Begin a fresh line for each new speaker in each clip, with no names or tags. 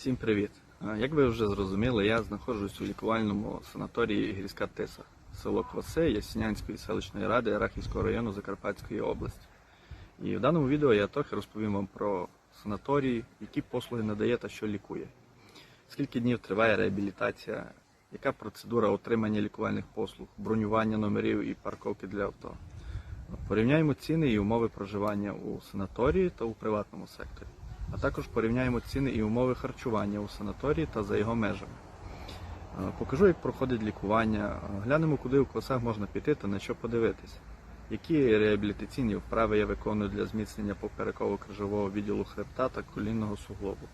Всім привіт! Як ви вже зрозуміли, я знаходжусь у лікувальному санаторії Гірська Тиса, село Квасе Ясінянської селищної ради Рахівського району Закарпатської області. І в даному відео я трохи розповім вам про санаторій, які послуги надає та що лікує. Скільки днів триває реабілітація, яка процедура отримання лікувальних послуг, бронювання номерів і парковки для авто. Порівняємо ціни і умови проживання у санаторії та у приватному секторі а також порівняємо ціни і умови харчування у санаторії та за його межами. Е, Покажу, як проходить лікування, е, глянемо, куди у класах можна піти та на що подивитись, які реабілітаційні вправи я виконую для зміцнення попереково-крижового відділу хребта та колінного суглобу.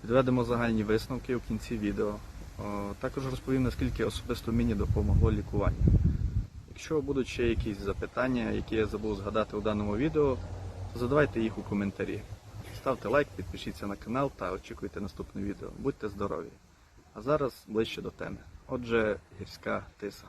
Підведемо загальні висновки у кінці відео. Е, Також розповім, наскільки особисто мені допомогло лікування. Якщо будуть ще якісь запитання, які я забув згадати у даному відео, то задавайте їх у коментарі. Ставте лайк, підпишіться на канал та очікуйте наступне відео. Будьте здорові! А зараз ближче до теми. Отже, гірська тиса.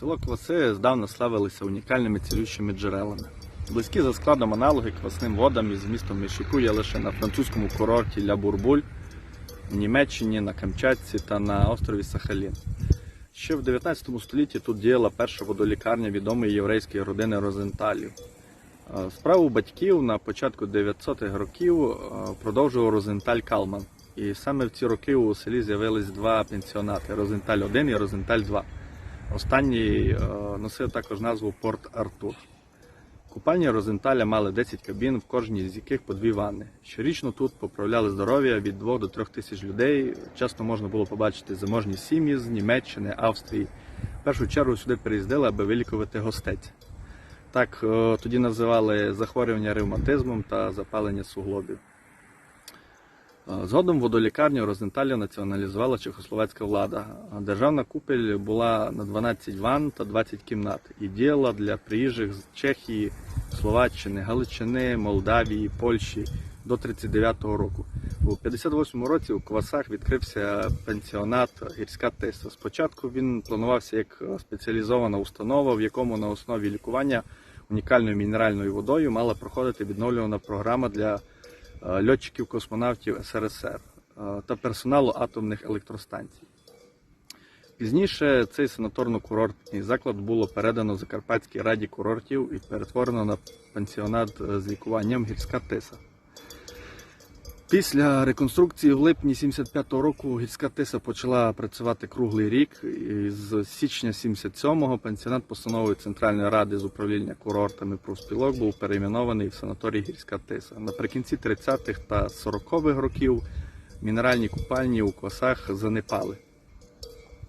Село Кваси здавна славилося унікальними цілющими джерелами. Близькі за складом аналоги квасним водам із містом Мішіку є лише на французькому курорті Ля Бурбуль, в Німеччині, на Камчатці та на острові Сахалін. Ще в 19 столітті тут діяла перша водолікарня відомої єврейської родини Розенталів. Е, Справу батьків на початку 900-х років е, продовжував Розенталь Калман. І саме в ці роки у селі з'явились два пенсіонати Розенталь 1 і Розенталь 2. Останній е, носив також назву Порт Артур. Купальні Розенталя мали 10 кабін, в кожній з яких по дві ванни. Щорічно тут поправляли здоров'я від 2 до 3 тисяч людей. Часто можна було побачити заможні сім'ї з Німеччини, Австрії. В першу чергу сюди переїздили, аби вилікувати гостець. Так е, тоді називали захворювання ревматизмом та запалення суглобів. Згодом водолікарню Розенталі націоналізувала чехословацька влада. Державна купель була на 12 ванн та 20 кімнат і діяла для приїжджих з Чехії, Словаччини, Галичини, Молдавії, Польщі до 39-го року. У 58-му році у Квасах відкрився пенсіонат Гірська Тиса. Спочатку він планувався як спеціалізована установа, в якому на основі лікування унікальною мінеральною водою мала проходити відновлювана програма для е, льотчиків-космонавтів СРСР е, та персоналу атомних електростанцій. Пізніше цей санаторно-курортний заклад було передано Закарпатській раді курортів і перетворено на пансіонат е, з лікуванням Гірська Тиса. Після реконструкції в липні 75-го року гірська тиса почала працювати круглий рік. І з січня 77-го пансіонат постановою Центральної ради з управління курортами профспілок був перейменований в санаторій Гірська Тиса. Наприкінці 30-х та 40-х років мінеральні купальні у квасах занепали.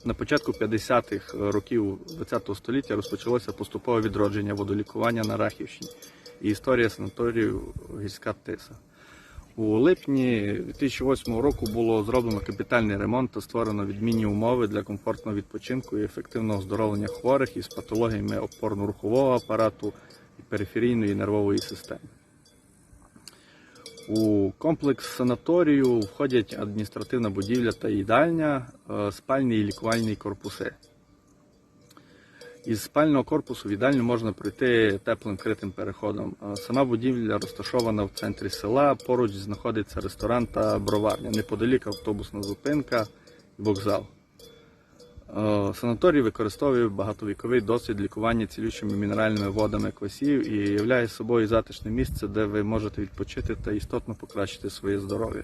На початку 50-х років ХХ століття розпочалося поступове відродження водолікування на Рахівщині і історія санаторію Гірська Тиса. У липні 2008 року було зроблено капітальний ремонт та створено відмінні умови для комфортного відпочинку і ефективного оздоровлення хворих із патологіями опорно-рухового апарату і периферійної нервової системи. У комплекс санаторію входять адміністративна будівля та їдальня, е, спальні і лікувальні корпуси. Із спального корпусу в їдальню можна пройти теплим критим переходом. Сама будівля розташована в центрі села. Поруч знаходиться ресторан та броварня. Неподалік автобусна зупинка і вокзал. Е, Санаторій використовує багатовіковий досвід лікування цілющими мінеральними водами квасів і являє собою затишне місце, де ви можете відпочити та істотно покращити своє здоров'я.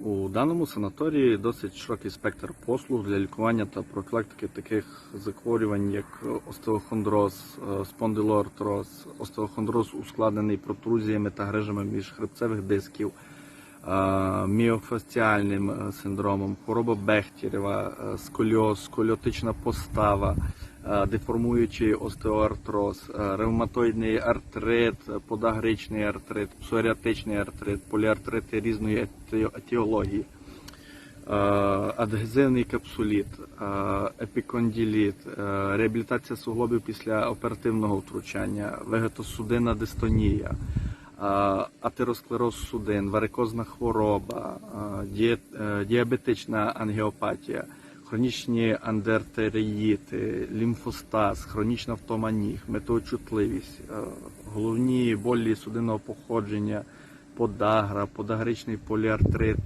У даному санаторії досить широкий спектр послуг для лікування та профілактики таких захворювань, як остеохондроз, е, спондилоартроз, остеохондроз ускладнений протрузіями та грижами міжхребцевих дисків, е, міофасціальним е, синдромом, хвороба Бехтєрева, сколіоз, сколіотична постава, деформуючий остеоартроз, е, ревматоїдний артрит, е, подагричний артрит, псоріатичний артрит, поліартрити різної еті- етіології, е, адгезивний капсуліт, е, епіконділіт, е, реабілітація суглобів після оперативного втручання, вегетосудинна дистонія, е, атеросклероз судин, варикозна хвороба, е, е, діабетична ангіопатія, хронічні андертереїти, лімфостаз, хронічна втома ніг, метеочутливість, е, головні болі судинного походження, подагра, подагричний поліартрит,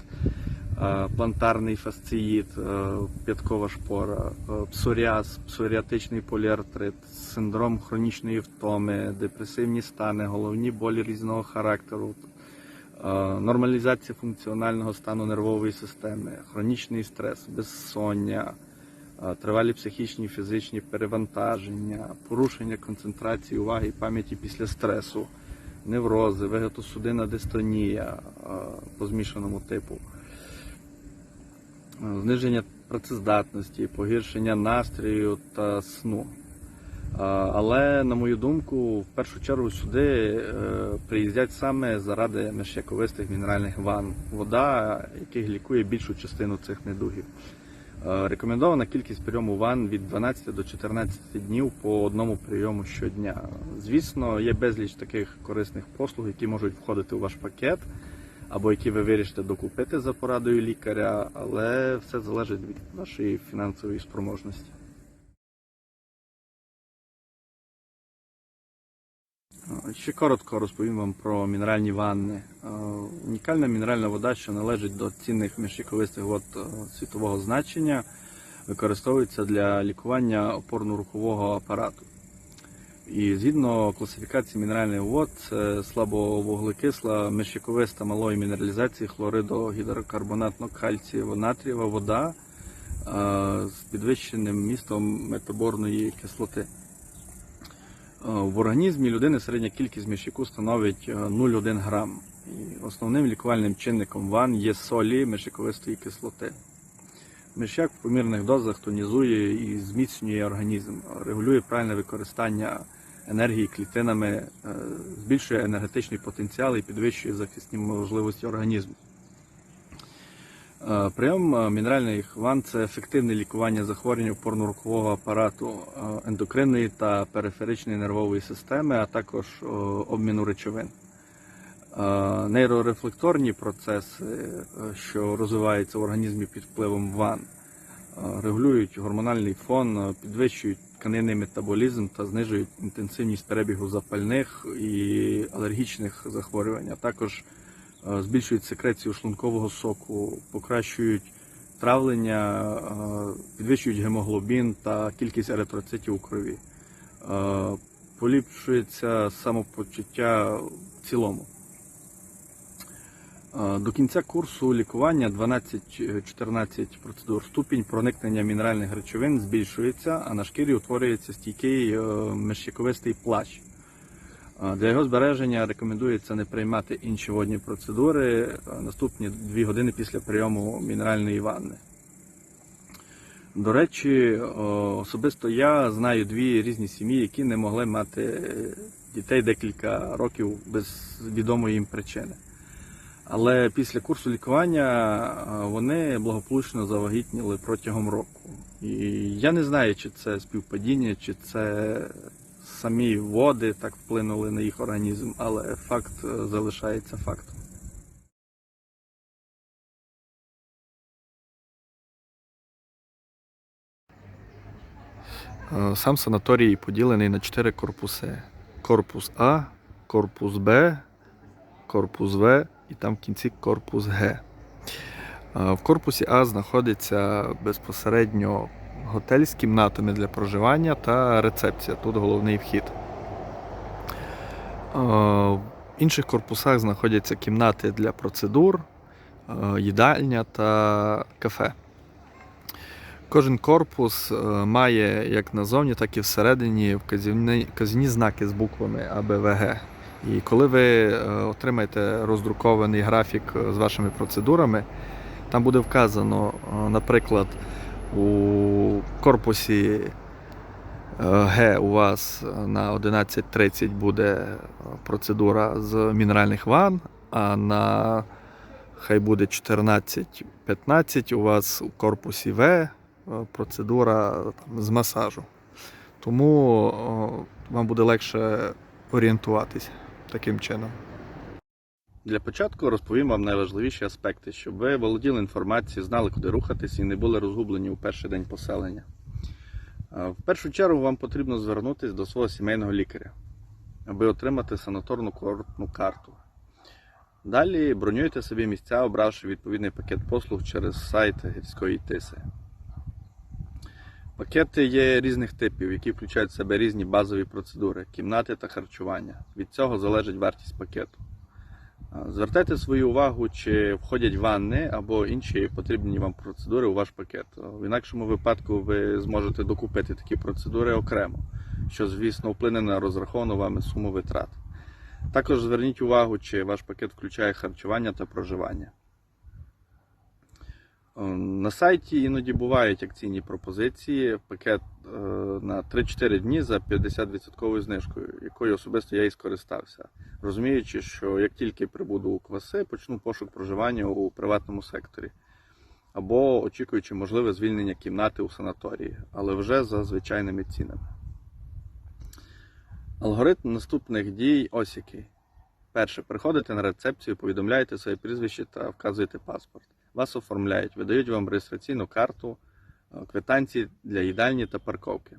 е, плантарний фасциїт, е, п'яткова шпора, псоріаз, псоріатичний поліартрит, синдром хронічної втоми, депресивні стани, головні болі різного характеру, нормалізація функціонального стану нервової системи, хронічний стрес, безсоння, тривалі психічні і фізичні перевантаження, порушення концентрації уваги і пам'яті після стресу, неврози, вегетосудинна дистонія по змішаному типу, зниження працездатності, погіршення настрою та сну. Але, на мою думку, в першу чергу сюди е, приїздять саме заради міжяковистих мінеральних ванн, вода, яких лікує більшу частину цих недугів. Е, Рекомендована кількість прийому ванн від 12 до 14 днів по одному прийому щодня. Звісно, є безліч таких корисних послуг, які можуть входити у ваш пакет, або які ви вирішите докупити за порадою лікаря, але все залежить від вашої фінансової спроможності. Ще коротко розповім вам про мінеральні ванни. Е, Унікальна мінеральна вода, що належить до цінних міжшиковистих вод е, світового значення, використовується для лікування опорно-рухового апарату. І згідно класифікації мінеральних вод, це слабовуглекисла, міжшиковиста малої мінералізації хлоридо-гідрокарбонатно-кальцієво натрієва вода е, з підвищеним містом метаборної кислоти. Е, В організмі людини середня кількість мішіку становить е, 0,1 грам. І основним лікувальним чинником ван є солі мишиковистої кислоти. Мишяк в помірних дозах тонізує і зміцнює організм, регулює правильне використання енергії клітинами, е, збільшує енергетичний потенціал і підвищує захисні можливості організму. Е, Прийом е, мінеральних ванн це ефективне лікування захворювань опорно-рухового апарату, е, ендокринної та периферичної нервової системи, а також обміну речовин. Нейрорефлекторні процеси, що розвиваються в організмі під впливом ванн, регулюють гормональний фон, підвищують тканинний метаболізм та знижують інтенсивність перебігу запальних і алергічних захворювань, а також збільшують секрецію шлункового соку, покращують травлення, е, підвищують гемоглобін та кількість еритроцитів у крові. Е, Поліпшується самопочуття в цілому. Е, До кінця курсу лікування 12-14 процедур ступінь проникнення мінеральних речовин збільшується, а на шкірі утворюється стійкий е, плащ. Для його збереження рекомендується не приймати інші водні процедури наступні 2 години після прийому мінеральної ванни. До речі, особисто я знаю дві різні сім'ї, які не могли мати е, дітей декілька років без відомої їм причини. Але після курсу лікування вони благополучно завагітніли протягом року. І я не знаю, чи це співпадіння, чи це самі води так вплинули на їх організм, але факт е, залишається фактом. Е, Сам санаторій поділений на чотири корпуси: корпус А, корпус Б, корпус В і там в кінці корпус Г. В корпусі А знаходиться безпосередньо готель з кімнатами для проживання та рецепція. Тут головний вхід. В інших корпусах знаходяться кімнати для процедур, е, їдальня та кафе. Кожен корпус е, має як назовні, так і всередині вказівні, вказівні знаки з буквами А, Б, В, Г. І коли ви е, отримаєте роздрукований графік е, з вашими процедурами, там буде вказано, е, наприклад, у корпусі е, Г у вас на 11.30 буде е, процедура з мінеральних ванн, а на хай буде 14.15 у вас у корпусі В е, процедура з масажу. Тому о, вам буде легше орієнтуватись таким чином. Для початку розповім вам найважливіші аспекти, щоб ви володіли інформацією, знали, куди рухатись і не були розгублені у перший день поселення. В першу чергу вам потрібно звернутися до свого сімейного лікаря, аби отримати санаторну курортну карту. Далі бронюйте собі місця, обравши відповідний пакет послуг через сайт гірської тиси. Пакети є різних типів, які включають в себе різні базові процедури, кімнати та харчування. Від цього залежить вартість пакету. Звертайте свою увагу, чи входять ванни або інші потрібні вам процедури у ваш пакет. В інакшому випадку ви зможете докупити такі процедури окремо, що, звісно, вплине на розраховану вами суму витрат. Також зверніть увагу, чи ваш пакет включає харчування та проживання. Е, На сайті іноді бувають акційні пропозиції, пакет е, на 3-4 дні за 50% знижкою, якою особисто я і скористався, розуміючи, що як тільки прибуду у кваси, почну пошук проживання у приватному секторі, або очікуючи можливе звільнення кімнати у санаторії, але вже за звичайними цінами. Алгоритм наступних дій ось який. Перше, приходите на рецепцію, повідомляєте своє прізвище та вказуєте паспорт. Вас оформляють, видають вам реєстраційну карту, е, квитанції для їдальні та парковки.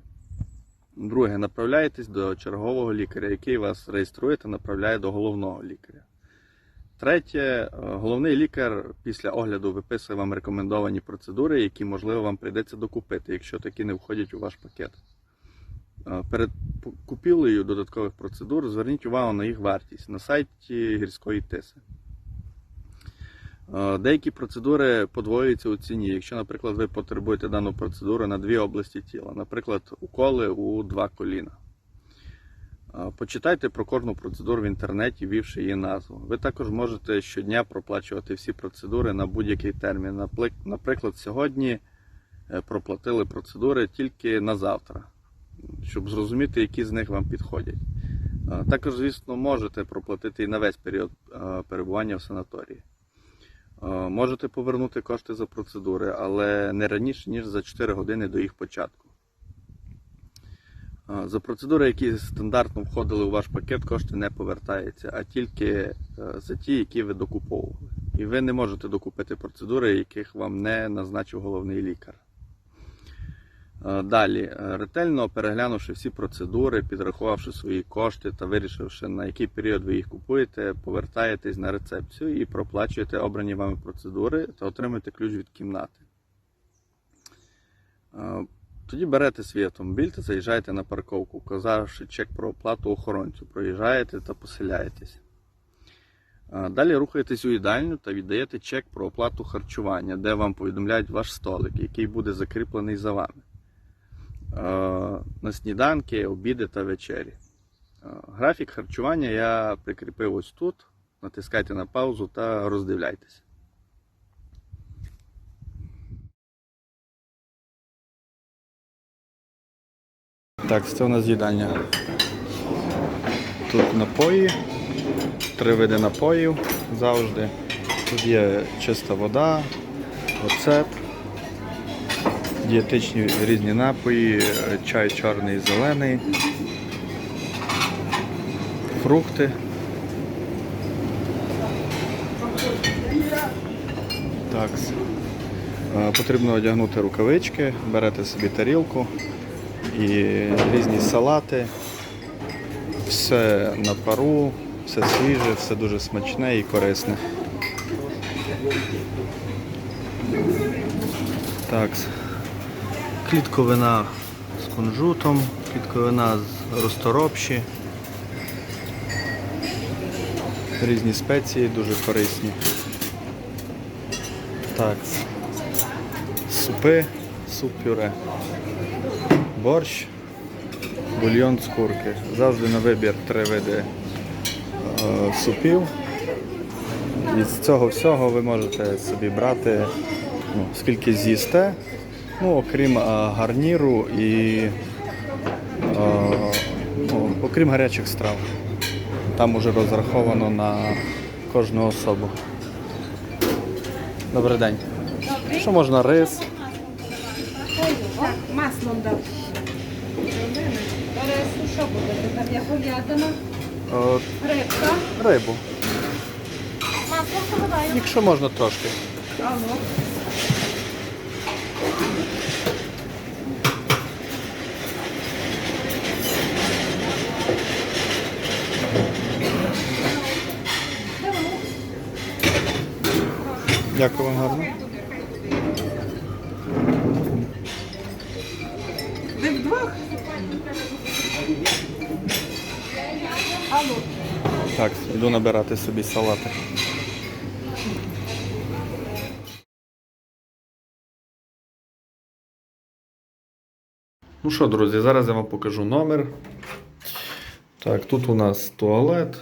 Друге, направляєтесь до чергового лікаря, який вас реєструє та направляє до головного лікаря. Третє, е, головний лікар після огляду виписує вам рекомендовані процедури, які, можливо, вам прийдеться докупити, якщо такі не входять у ваш пакет. Е, Перед купівлею додаткових процедур зверніть увагу на їх вартість на сайті гірської тиси. Е, Деякі процедури подвоюються у ціні. Якщо, наприклад, ви потребуєте дану процедуру на дві області тіла, наприклад, уколи у два коліна. Е, Почитайте про кожну процедуру в інтернеті, ввівши її назву. Ви також можете щодня проплачувати всі процедури на будь-який термін. Наприклад, сьогодні е, проплатили процедури тільки на завтра, щоб зрозуміти, які з них вам підходять. Також, звісно, можете проплатити і на весь період перебування в санаторії. Е, Можете повернути кошти за процедури, але не раніше, ніж за 4 години до їх початку. Е, За процедури, які стандартно входили у ваш пакет, кошти не повертаються, а тільки е, за ті, які ви докуповували. І ви не можете докупити процедури, яких вам не назначив головний лікар. Е, Далі, е, ретельно переглянувши всі процедури, підрахувавши свої кошти та вирішивши, на який період ви їх купуєте, повертаєтесь на рецепцію і проплачуєте обрані вами процедури та отримуєте ключ від кімнати. Е, Тоді берете свій автомобіль та заїжджаєте на парковку, вказавши чек про оплату охоронцю, проїжджаєте та поселяєтесь. Далі рухаєтесь у їдальню та віддаєте чек про оплату харчування, де вам повідомляють ваш столик, який буде закріплений за вами. Е, На сніданки, обіди та вечері. Е, Графік харчування я прикріпив ось тут. Натискайте на паузу та роздивляйтесь. Так, це у нас їдальня. Тут напої, три види напоїв завжди. Тут є чиста вода, оцет, дієтичні різні напої, е, чай чорний зелений, фрукти. Так. Е, Потрібно одягнути рукавички, берете собі тарілку і різні салати. Все на пару, все свіже, все дуже смачне і корисне. Так. Клітковина з кунжутом, клітковина з розторопші. Різні спеції дуже корисні. Так. Супи, суп пюре. Борщ, бульйон з курки. Завжди на вибір три види е, супів. І з цього всього ви можете собі брати ну, скільки з'їсте, ну, окрім е, гарніру і е, ну, окрім гарячих страв. Там уже розраховано на кожну особу. Добрий день. Що можна рис?
Маслом дав. Що буде? Там є говядина, рибка.
рибу.
Масло поливаю.
Якщо можна трошки.
Алло.
Дякую вам гарно.
Ви вдвох? Алло.
Так, йду набирати собі салати. Ну що, друзі, зараз я вам покажу номер. Так, тут у нас туалет,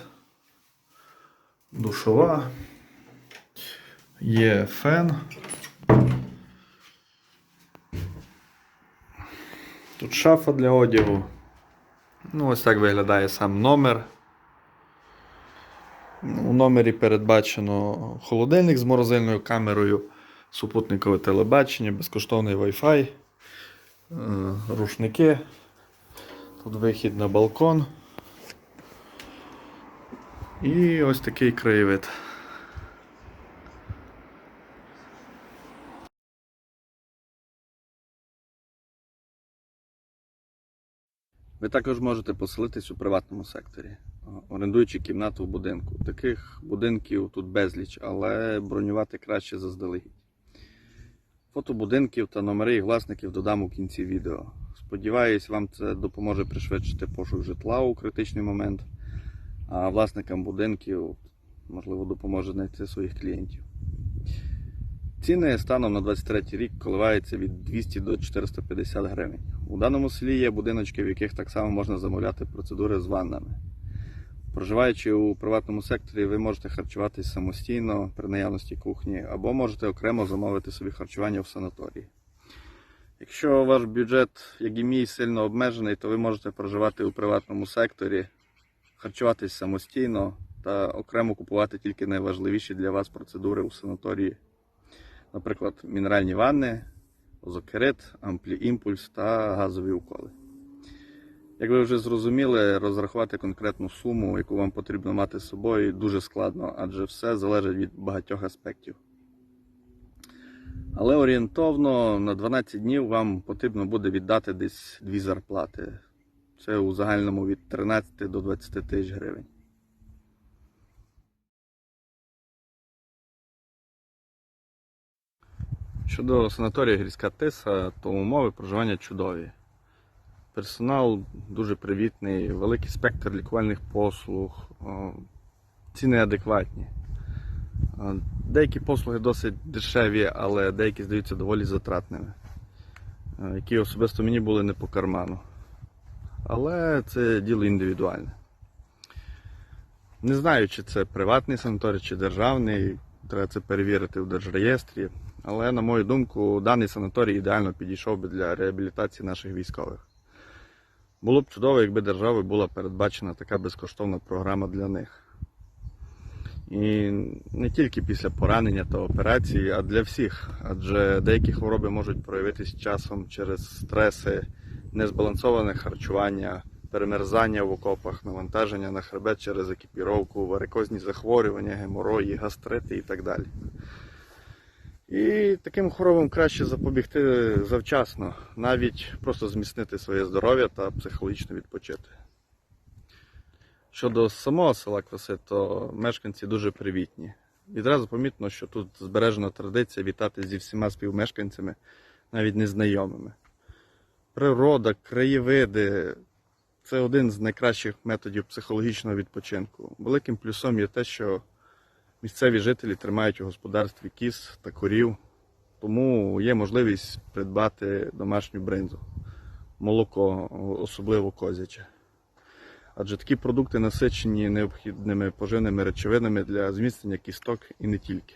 душова, є фен. Тут шафа для одягу. Ну, ось так виглядає сам номер. У номері передбачено холодильник з морозильною камерою, супутникове телебачення, безкоштовний Wi-Fi, е, рушники. Тут вихід на балкон. І ось такий краєвид. Ви також можете поселитись у приватному секторі, орендуючи кімнату в будинку. Таких будинків тут безліч, але бронювати краще заздалегідь. Фото будинків та номери їх власників додам у кінці відео. Сподіваюсь, вам це допоможе пришвидшити пошук житла у критичний момент, а власникам будинків, можливо, допоможе знайти своїх клієнтів. Ціни станом на 23 рік коливаються від 200 до 450 гривень. У даному селі є будиночки, в яких так само можна замовляти процедури з ваннами. Проживаючи у приватному секторі, ви можете харчуватись самостійно при наявності кухні, або можете окремо замовити собі харчування в санаторії. Якщо ваш бюджет, як і мій, сильно обмежений, то ви можете проживати у приватному секторі, харчуватись самостійно та окремо купувати тільки найважливіші для вас процедури у санаторії наприклад, мінеральні ванни, озокерит, ампліімпульс та газові уколи. Як ви вже зрозуміли, розрахувати конкретну суму, яку вам потрібно мати з собою, дуже складно, адже все залежить від багатьох аспектів. Але орієнтовно на 12 днів вам потрібно буде віддати десь дві зарплати. Це у загальному від 13 до 20 тисяч гривень. Щодо санаторію Гірська Тиса, то умови проживання чудові. Персонал дуже привітний, великий спектр лікувальних послуг, ціни адекватні. Деякі послуги досить дешеві, але деякі здаються доволі затратними, які особисто мені були не по карману. Але це діло індивідуальне. Не знаю, чи це приватний санаторій, чи державний, треба це перевірити в держреєстрі. Але, на мою думку, даний санаторій ідеально підійшов би для реабілітації наших військових. Було б чудово, якби державою була передбачена така безкоштовна програма для них. І не тільки після поранення та операції, а для всіх. Адже деякі хвороби можуть проявитись часом через стреси, незбалансоване харчування, перемерзання в окопах, навантаження на хребет через екіпіровку, варикозні захворювання, геморої, гастрити і так далі. І таким хворобам краще запобігти завчасно, навіть просто зміцнити своє здоров'я та психологічно відпочити. Щодо самого села Кваси, то мешканці дуже привітні. Відразу помітно, що тут збережена традиція вітати зі всіма співмешканцями, навіть незнайомими. Природа, краєвиди це один з найкращих методів психологічного відпочинку. Великим плюсом є те, що місцеві жителі тримають у господарстві кіз та корів, тому є можливість придбати домашню бринзу, молоко, особливо козяче. Адже такі продукти насичені необхідними поживними речовинами для зміцнення кісток і не тільки.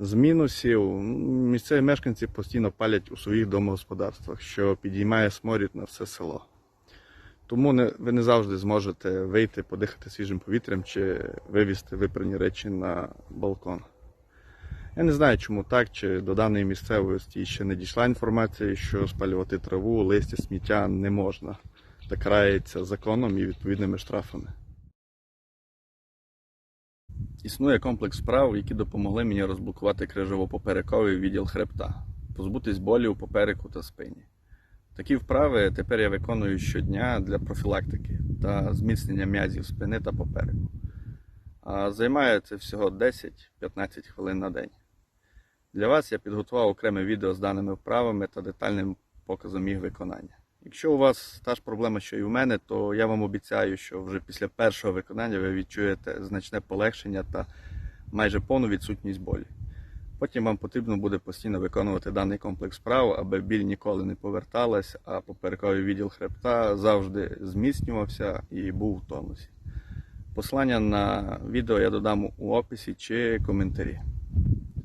З мінусів місцеві мешканці постійно палять у своїх домогосподарствах, що підіймає сморід на все село. Тому не, ви не завжди зможете вийти, подихати свіжим повітрям чи вивізти випрані речі на балкон. Я не знаю, чому так, чи до даної місцевості ще не дійшла інформація, що спалювати траву, листя, сміття не можна та карається законом і відповідними штрафами. Існує комплекс справ, які допомогли мені розблокувати крижово-поперековий відділ хребта, позбутись болі у попереку та спині. Такі вправи тепер я виконую щодня для профілактики та зміцнення м'язів спини та попереку. А займає це всього 10-15 хвилин на день. Для вас я підготував окреме відео з даними вправами та детальним показом їх виконання. Якщо у вас та ж проблема, що і в мене, то я вам обіцяю, що вже після першого виконання ви відчуєте значне полегшення та майже повну відсутність болі. Потім вам потрібно буде постійно виконувати даний комплекс справ, аби біль ніколи не поверталась, а поперековий відділ хребта завжди зміцнювався і був в тонусі. Посилання на відео я додам у описі чи коментарі.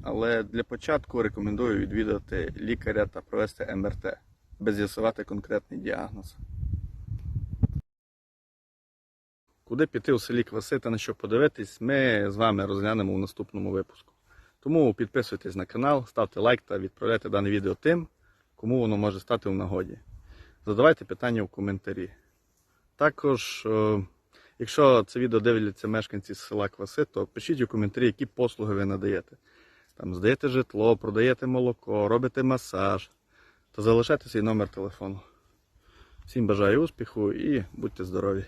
Але для початку рекомендую відвідати лікаря та провести МРТ, аби з'ясувати конкретний діагноз. Куди піти у селі Кваси та на що подивитись, ми з вами розглянемо у наступному випуску. Тому підписуйтесь на канал, ставте лайк та відправляйте дане відео тим, кому воно може стати в нагоді. Задавайте питання в коментарі. Також, е, якщо це відео дивляться мешканці з села Кваси, то пишіть у коментарі, які послуги ви надаєте. Там здаєте житло, продаєте молоко, робите масаж та залишайте свій номер телефону. Всім бажаю успіху і будьте здорові!